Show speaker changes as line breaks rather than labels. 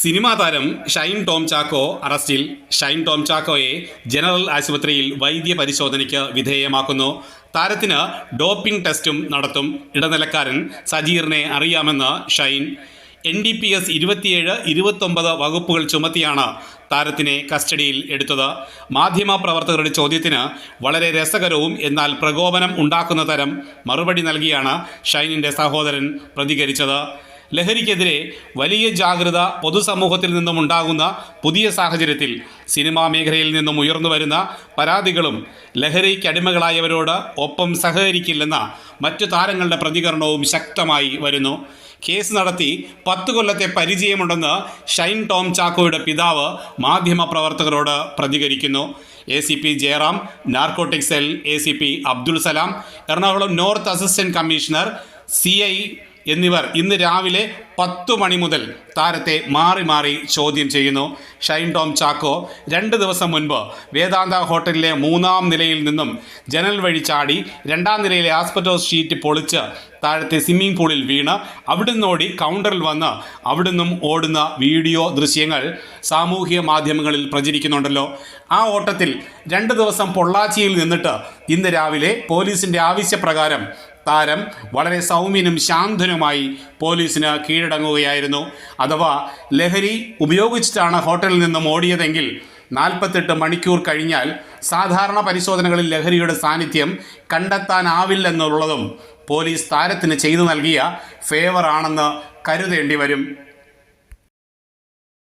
Cinema താരം ഷൈൻ ടോം ചാക്കോ അറസ്റ്റിൽ. Shine Tom ചാക്കോയെ general ആശുപത്രിയിൽ വൈദ്യ പരിശോധനയ്ക്ക് വിധേയമാക്കുന്നു. താരത്തിന് ഡോപ്പിംഗ് ടെസ്റ്റും നടത്തും. ഇടനിലക്കാരൻ സജീറിനെ അറിയാമെന്ന് Shine. N D P S ഇരുപത്തിയേഴ് ഇരുപത്തൊമ്പത് വകുപ്പുകൾ ചുമത്തിയാണ് താരത്തിനെ കസ്റ്റഡിയിൽ എടുത്തത്. മാധ്യമപ്രവർത്തകരുടെ ചോദ്യത്തിന് വളരെ രസകരവും എന്നാൽ പ്രകോപനം ഉണ്ടാക്കുന്ന തരം മറുപടി നൽകിയാണ് ഷൈനിന്റെ സഹോദരൻ പ്രതികരിച്ചത്. ലഹരിക്കെതിരെ വലിയ ജാഗ്രത പൊതുസമൂഹത്തിൽ നിന്നും ഉണ്ടാകുന്ന പുതിയ സാഹചര്യത്തിൽ സിനിമാ മേഖലയിൽ നിന്നും ഉയർന്നു വരുന്ന പരാതികളും ലഹരിക്കടിമകളായവരോട് ഒപ്പം സഹകരിക്കില്ലെന്ന മറ്റു താരങ്ങളുടെ പ്രതികരണവും ശക്തമായി വരുന്നു. കേസ് നടത്തി പത്ത് കൊല്ലത്തെ പരിചയമുണ്ടെന്ന് ഷൈൻ ടോം ചാക്കോയുടെ പിതാവ് മാധ്യമപ്രവർത്തകരോട് പ്രതികരിക്കുന്നു. A C P Jayaram narcotic cell A C P Abdul Salam Ernakulam north assistant commissioner C I എന്നിവർ ഇന്ന് രാവിലെ പത്തു മണി മുതൽ താരത്തെ മാറി മാറി ചോദ്യം ചെയ്യുന്നു. ഷൈൻ ടോം ചാക്കോ രണ്ട് ദിവസം മുൻപ് വേദാന്ത ഹോട്ടലിലെ മൂന്നാം നിലയിൽ നിന്നും ജനൽ വഴി ചാടി രണ്ടാം നിലയിലെ ആസ്പെറ്റോസ് ഷീറ്റ് പൊളിച്ച് താഴത്തെ സ്വിമ്മിംഗ് പൂളിൽ വീണ് അവിടുന്ന് ഓടി കൗണ്ടറിൽ വന്ന് അവിടുന്നും ഓടുന്ന വീഡിയോ ദൃശ്യങ്ങൾ സാമൂഹിക മാധ്യമങ്ങളിൽ പ്രചരിക്കുന്നുണ്ടല്ലോ. ആ ഓട്ടത്തിൽ രണ്ട് ദിവസം പൊള്ളാച്ചിയിൽ നിന്നിട്ട് ഇന്ന് രാവിലെ പോലീസിന്റെ ആവശ്യപ്രകാരം താരം വളരെ സൗമ്യനും ശാന്തനുമായി പോലീസിന് കീഴടങ്ങുകയായിരുന്നു. അഥവാ ലഹരി ഉപയോഗിച്ചിട്ടാണ് ഹോട്ടലിൽ നിന്നും ഓടിയതെങ്കിൽ നാൽപ്പത്തെട്ട് മണിക്കൂർ കഴിഞ്ഞാൽ സാധാരണ പരിശോധനകളിൽ ലഹരിയുടെ സാന്നിധ്യം കണ്ടെത്താനാവില്ലെന്നുള്ളതും പോലീസ് താരത്തിന് ചെയ്തു നൽകിയ ഫേവറാണെന്ന് കരുതേണ്ടി വരും.